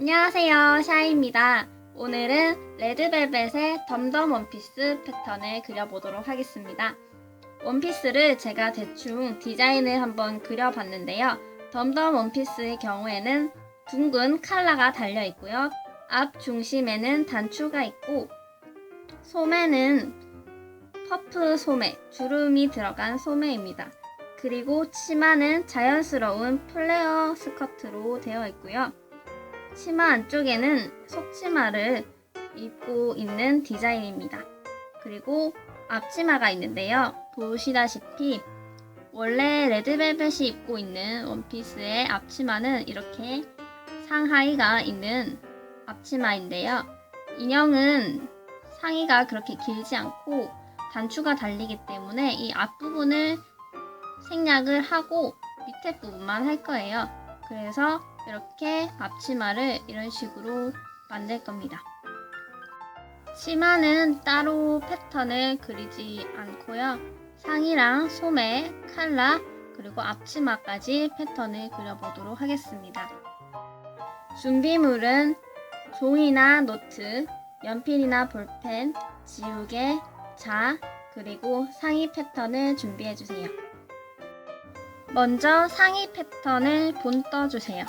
안녕하세요, 샤이입니다. 오늘은 레드벨벳의 덤덤 원피스 패턴을 그려보도록 하겠습니다. 원피스를 제가 대충 디자인을 한번 그려봤는데요. 덤덤 원피스의 경우에는 둥근 칼라가 달려 있고요. 앞 중심에는 단추가 있고 소매는 퍼프 소매, 주름이 들어간 소매입니다. 그리고 치마는 자연스러운 플레어 스커트로 되어 있고요. 치마 안쪽에는 속치마를 입고 있는 디자인입니다. 그리고 앞치마가 있는데요. 보시다시피 원래 레드벨벳이 입고 있는 원피스의 앞치마는 이렇게 상하이가 있는 앞치마인데요. 인형은 상의가 그렇게 길지 않고 단추가 달리기 때문에 이 앞부분을 생략을 하고 밑에 부분만 할 거예요. 그래서 이렇게 앞치마를 이런 식으로 만들 겁니다. 치마는 따로 패턴을 그리지 않고요. 상의랑 소매, 칼라, 그리고 앞치마까지 패턴을 그려보도록 하겠습니다. 준비물은 종이나 노트, 연필이나 볼펜, 지우개, 자, 그리고 상의 패턴을 준비해주세요. 먼저 상의 패턴을 본 떠주세요.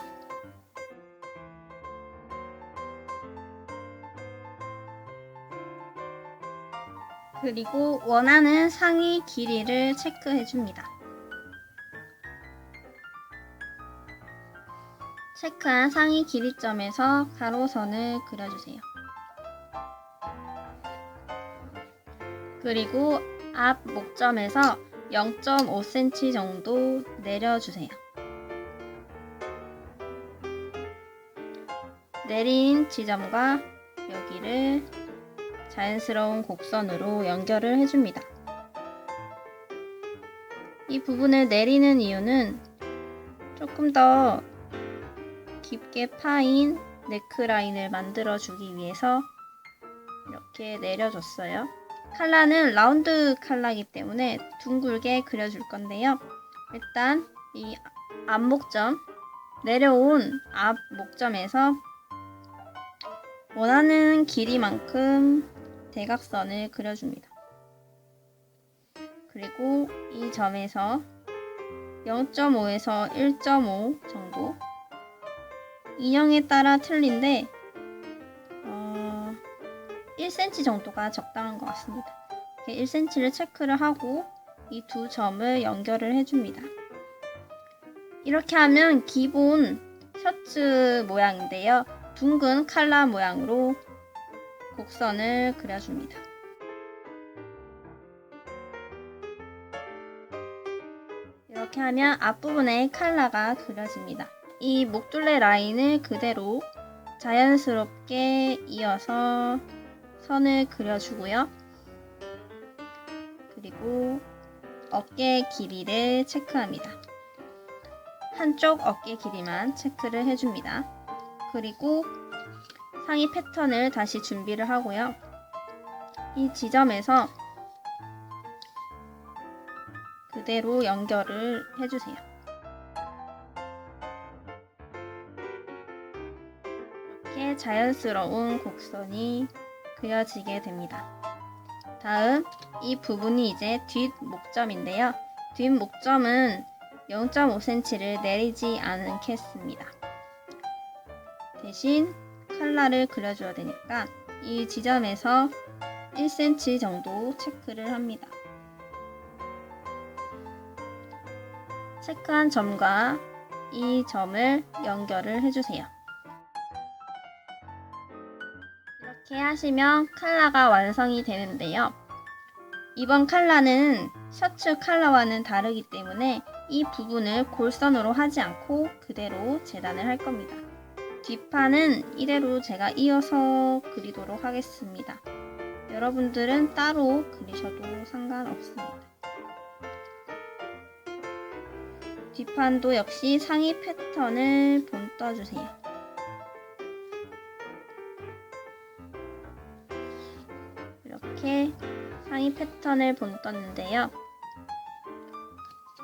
그리고 원하는 상의 길이를 체크해 줍니다. 체크한 상의 길이점에서 가로선을 그려주세요. 그리고 앞 목점에서 0.5cm 정도 내려주세요. 내린 지점과 여기를 자연스러운 곡선으로 연결을 해줍니다. 이 부분을 내리는 이유는 조금 더 깊게 파인 네크라인을 만들어 주기 위해서 이렇게 내려줬어요. 칼라는 라운드 칼라이기 때문에 둥글게 그려줄 건데요. 일단 이 앞목점, 내려온 앞 목점에서 원하는 길이만큼 대각선을 그려줍니다. 그리고 이 점에서 0.5에서 1.5 정도 인형에 따라 틀린데 어, 1cm 정도가 적당한 것 같습니다. 1cm를 체크를 하고 이 두 점을 연결을 해줍니다. 이렇게 하면 기본 셔츠 모양인데요. 둥근 칼라 모양으로 곡선을 그려줍니다. 이렇게 하면 앞부분에 칼라가 그려집니다. 이 목둘레 라인을 그대로 자연스럽게 이어서 선을 그려주고요. 그리고 어깨 길이를 체크합니다. 한쪽 어깨 길이만 체크를 해줍니다. 그리고 상의 패턴을 다시 준비를 하고요. 이 지점에서 그대로 연결을 해주세요. 이렇게 자연스러운 곡선이 그려지게 됩니다. 다음 이 부분이 이제 뒷 목점인데요. 뒷 목점은 0.5cm를 내리지 않겠습니다. 대신 칼라를 그려줘야 되니까 이 지점에서 1cm 정도 체크를 합니다. 체크한 점과 이 점을 연결을 해주세요. 이렇게 하시면 칼라가 완성이 되는데요. 이번 칼라는 셔츠 칼라와는 다르기 때문에 이 부분을 골선으로 하지 않고 그대로 재단을 할 겁니다. 뒷판은 이대로 제가 이어서 그리도록 하겠습니다. 여러분들은 따로 그리셔도 상관없습니다. 뒷판도 역시 상의 패턴을 본 떠주세요. 이렇게 상의 패턴을 본 떴는데요.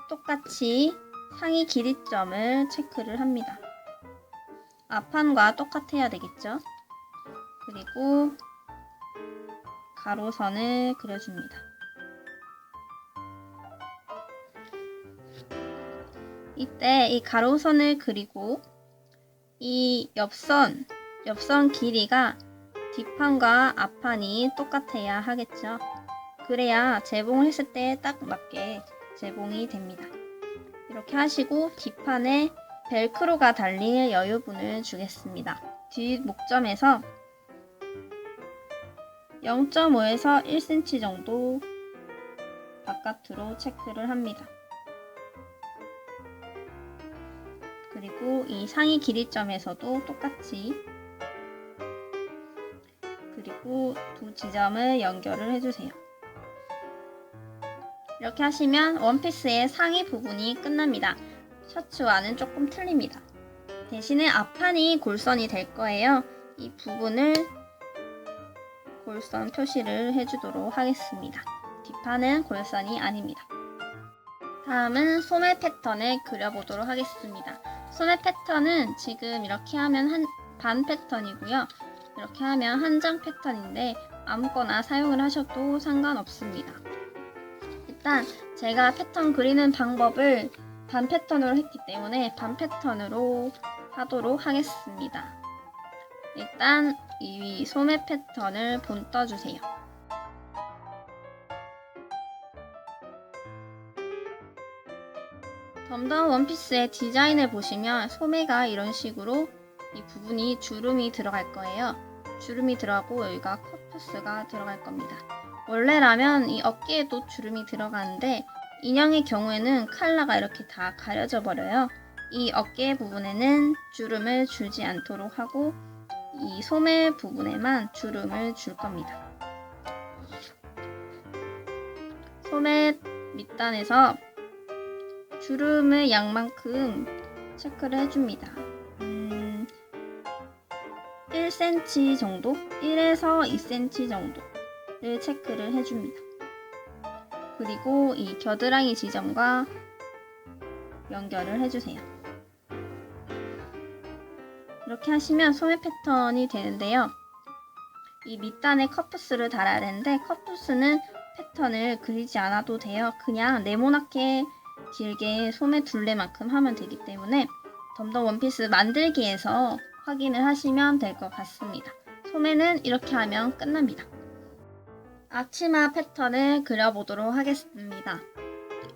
똑같이 상의 길이점을 체크를 합니다. 앞판과 똑같아야 되겠죠. 그리고 가로선을 그려줍니다. 이때 이 가로선을 그리고 이 옆선, 옆선 길이가 뒷판과 앞판이 똑같아야 하겠죠. 그래야 재봉을 했을 때 딱 맞게 재봉이 됩니다. 이렇게 하시고 뒷판에 벨크로가 달릴 여유분을 주겠습니다. 뒷 목점에서 0.5에서 1cm 정도 바깥으로 체크를 합니다. 그리고 이 상의 길이점에서도 똑같이 그리고 두 지점을 연결을 해주세요. 이렇게 하시면 원피스의 상의 부분이 끝납니다. 셔츠와는 조금 틀립니다. 대신에 앞판이 골선이 될 거예요. 이 부분을 골선 표시를 해주도록 하겠습니다. 뒷판은 골선이 아닙니다. 다음은 소매 패턴을 그려보도록 하겠습니다. 소매 패턴은 지금 이렇게 하면 한 반 패턴이고요. 이렇게 하면 한 장 패턴인데 아무거나 사용을 하셔도 상관없습니다. 일단 제가 패턴 그리는 방법을 반 패턴으로 했기 때문에 반 패턴으로 하도록 하겠습니다. 일단 이 소매 패턴을 본 떠주세요. 덤덤 원피스의 디자인을 보시면 소매가 이런 식으로 이 부분이 주름이 들어갈 거예요. 주름이 들어가고 여기가 컷프스가 들어갈 겁니다. 원래라면 이 어깨에도 주름이 들어가는데 인형의 경우에는 칼라가 이렇게 다 가려져 버려요. 이 어깨 부분에는 주름을 주지 않도록 하고 이 소매 부분에만 주름을 줄 겁니다. 소매 밑단에서 주름의 양만큼 체크를 해줍니다. 음, 1cm 정도? 1에서 2cm 정도를 체크를 해줍니다. 그리고 이 겨드랑이 지점과 연결을 해주세요. 이렇게 하시면 소매 패턴이 되는데요. 이 밑단에 커프스를 달아야 되는데 커프스는 패턴을 그리지 않아도 돼요. 그냥 네모나게 길게 소매 둘레만큼 하면 되기 때문에 덤덤 원피스 만들기에서 확인을 하시면 될 것 같습니다. 소매는 이렇게 하면 끝납니다. 앞치마 패턴을 그려보도록 하겠습니다.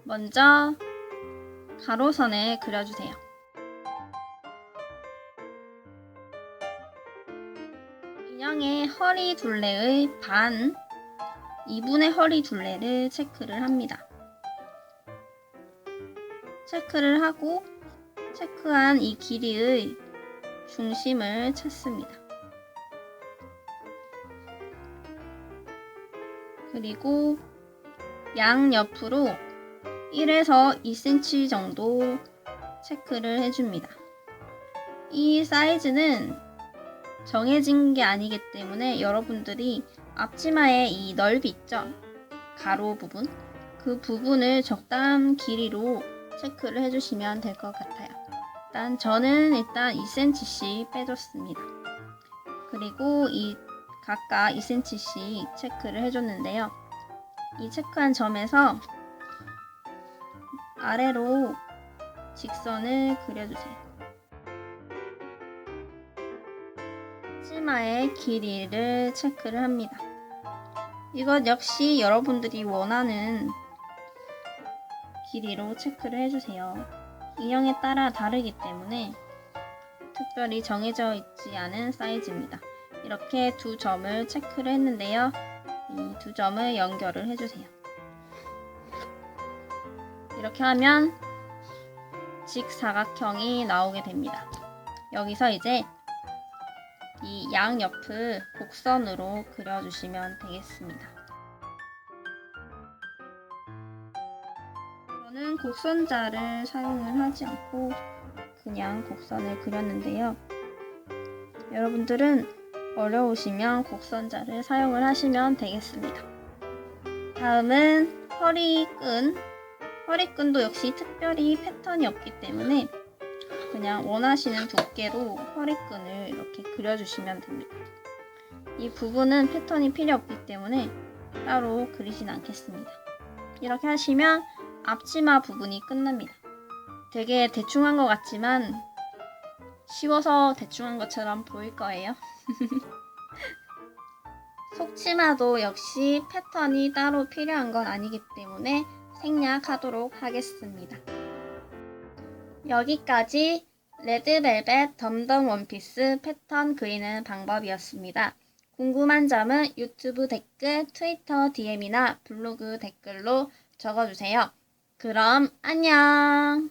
먼저 가로선을 그려주세요. 인형의 허리 둘레의 반 2분의 허리 둘레를 체크를 합니다. 체크를 하고 체크한 이 길이의 중심을 찾습니다. 그리고 양옆으로 1에서 2cm 정도 체크를 해줍니다. 이 사이즈는 정해진 게 아니기 때문에 여러분들이 앞치마의 이 넓이 있죠? 가로 부분? 그 부분을 적당한 길이로 체크를 해주시면 될 것 같아요. 일단 저는 일단 2cm씩 빼줬습니다. 그리고 이 각각 2cm씩 체크를 해줬는데요. 이 체크한 점에서 아래로 직선을 그려주세요. 치마의 길이를 체크를 합니다. 이것 역시 여러분들이 원하는 길이로 체크를 해주세요. 인형에 따라 다르기 때문에 특별히 정해져 있지 않은 사이즈입니다. 이렇게 두 점을 체크를 했는데요. 이 두 점을 연결을 해주세요. 이렇게 하면 직사각형이 나오게 됩니다. 여기서 이제 이 양옆을 곡선으로 그려주시면 되겠습니다. 저는 곡선자를 사용을 하지 않고 그냥 곡선을 그렸는데요. 여러분들은 어려우시면 곡선자를 사용을 하시면 되겠습니다. 다음은 허리끈. 허리끈도 역시 특별히 패턴이 없기 때문에 그냥 원하시는 두께로 허리끈을 이렇게 그려주시면 됩니다. 이 부분은 패턴이 필요 없기 때문에 따로 그리진 않겠습니다. 이렇게 하시면 앞치마 부분이 끝납니다. 되게 대충 한 것 같지만 쉬워서 대충 한 것처럼 보일 거예요. 속치마도 역시 패턴이 따로 필요한 건 아니기 때문에 생략하도록 하겠습니다. 여기까지 레드벨벳 덤덤 원피스 패턴 그리는 방법이었습니다. 궁금한 점은 유튜브 댓글, 트위터 DM이나 블로그 댓글로 적어주세요. 그럼 안녕!